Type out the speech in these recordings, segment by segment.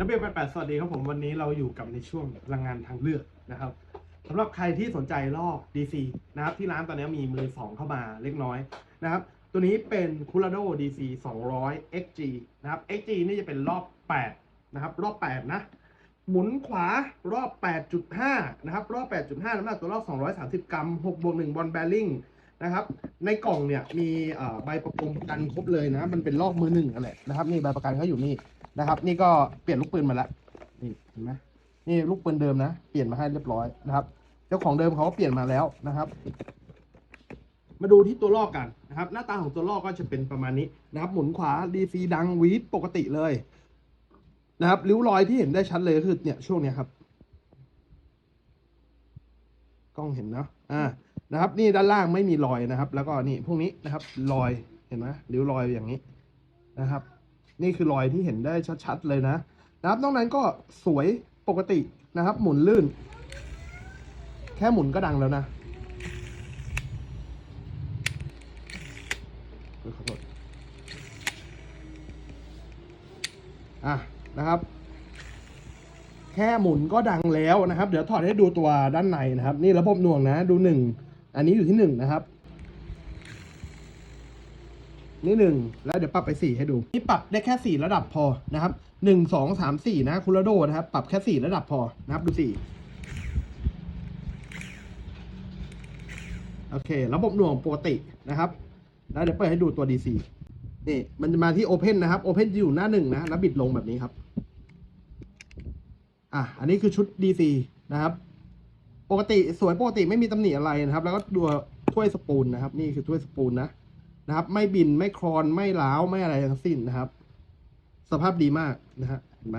นักเรียนแปดสวัสดีครับผมวันนี้เราอยู่กับในช่วงพลังงานทางเลือกนะครับสำหรับใครที่สนใจลอก DC นะครับที่ร้านตอนนี้มีมือสองเข้ามาเล็กน้อยนะครับตัวนี้เป็น c o l o r a d o DC 200 XG นะครับ XG นี่จะเป็นรอบ8นะครับรอบ8นะหมุนขวารอบ 8.5 นะครับ รอบ 8.5 น้ำหนักตัวรอบ 230 กรัม 6 บวก 1 บอลแบริ่ง นะครับ ในกล่องเนี่ยมีใบประกันกันครบเลยนะ มันเป็นลอกมือหนึ่งนั่นแหละนะครับนี่ใบประกันเขาอยู่นี่นะครับ นี่ก็เปลี่ยนลูกปืนมาแล้วนี่เห็นไหมนี่ลูกปืนเดิมนะ เปลี่ยนมาให้เรียบร้อยนะครับ เจ้าของเดิมเขาก็เปลี่ยนมาแล้วนะครับ มาดูที่ตัวลอกกันนะครับ หน้าตาของตัวลอกก็จะเป็นประมาณนี้นะครับ หมุนขวา DC ดังวีดปกติเลยนะครับริ้วรอยที่เห็นได้ชัดเลยก็คือเนี่ยช่วงเนี้ยครับ กล้องเห็นเนาะอ่า นะครับ นี่ด้านล่างไม่มีรอยนะครับ แล้วก็นี่พวกนี้นะครับรอยเห็นไหมริ้วรอยอย่างนี้นะครับ นี่คือรอยที่เห็นได้ชัดๆเลยนะนะครับนอกนั้นก็สวยปกตินะครับ หมุนลื่น แค่หมุนก็ดังแล้วนะขอโทษอะนะครับ แค่หมุนก็ดังแล้วนะครับ เดี๋ยวถอดให้ดูตัวด้านในนะครับ นี่ระบบหน่วงนะ ดูหนึ่ง อันนี้อยู่ที่หนึ่งนะครับ นี่หนึ่งแล้วเดี๋ยวปรับไปสี่ให้ดู นี่ปรับได้แค่สี่ระดับพอนะครับหนึ่งสองสามสี่นะคูลาโดนะครับ ปรับแค่สี่ระดับพอนะครับดูสี่โอเค ระบบหน่วงปกตินะครับ แล้วเดี๋ยวเปิดให้ดูตัว DC นี่มันจะมาที่ Open นะครับ Open จะอยู่หน้าหนึ่งนะ แล้วบิดลงแบบนี้ครับ อะ อันนี้คือชุด DC นะครับ ปกติสวยปกติไม่มีตำหนิอะไรนะครับ แล้วก็ดูถ้วยสปูนนะครับ นี่คือถ้วยสปูนนะนะครับ ไม่บินไม่คลอนไม่ล้าวไม่อะไรทั้งสิ้นนะครับ สภาพดีมากนะฮะเห็นไหม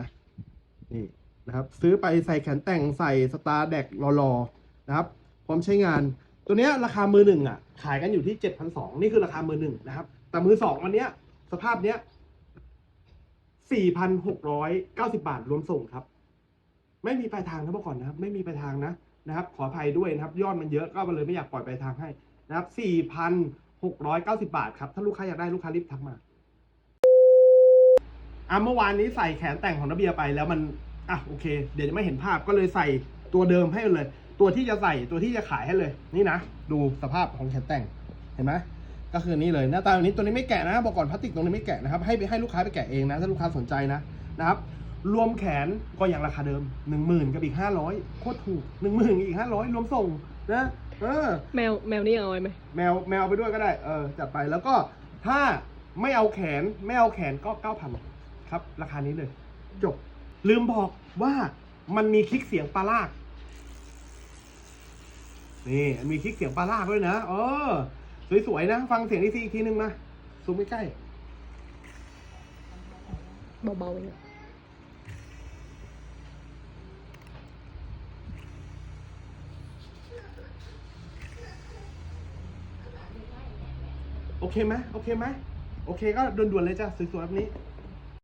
นี่นะครับ ซื้อไปใส่แขนแต่งใส่สตาร์แดกรอๆนะครับ พร้อมใช้งาน ตัวเนี้ยราคามือหนึ่งอะ ขายกันอยู่ที่เจ็ดพันสองนี่คือราคามือหนึ่งนะครับ แต่มือสองวันเนี้ย สภาพเนี้ยสี่พันหกร้อยเก้าสิบาทรวมส่งครับ ไม่มีปลายทางนะเมื่อก่อนนะครับ ไม่มีปลายทางนะ นะครับขออภัยด้วยนะครับยอดมันเยอะก็เลยไม่อยากปล่อยปลายทางให้นะครับสี่พันหกร้อยเก้าสิบาทครับ ถ้าลูกค้าอยากได้ลูกค้ารีบทักมาอะเมื่อวานนี้ใส่แขนแต่งของนบเบียไปแล้วมันอะโอเค เดี๋ยวจะไม่เห็นภาพก็เลยใส่ตัวเดิมให้เลย ตัวที่จะใส่ตัวที่จะขายให้เลย นี่นะ ดูสภาพของแขนแต่งเห็นไหมก็คือนี่เลยหน้าตาแบบนี้ตัวนี้ไม่แกะนะบอกก่อนพลาสติกตรงนี้ไม่แกะนะครับให้ให้ลูกค้าไปแกะเองนะถ้าลูกค้าสนใจนะนะครับ รวมแขนก็อย่างราคาเดิมหนึ่งหมื่นกับอีกห้าร้อยโคตรถูกหนึ่งหมื่นอีกห้าร้อยรวมส่งนะเออแมวแมวนี่เอาไว้ไหมแมวแมวไปด้วยก็ได้เออจัดไปแล้วก็ถ้าไม่เอาแขนไม่เอาแขนก็เก้าพันครับ ราคานี้เลย จบ ลืมบอกว่ามันมีคลิกเสียงปลาลาก นี่มันมีคลิกเสียงปลาลากด้วยนะเออ สวยๆนะ ฟังเสียงอีซีอีกทีนึงมาซูมใกล้เบาๆเองอะ ๆโอ เคไหมโอเคไหมโอเคก็ด่วนๆเลยจ้ะสวยๆแบบนี้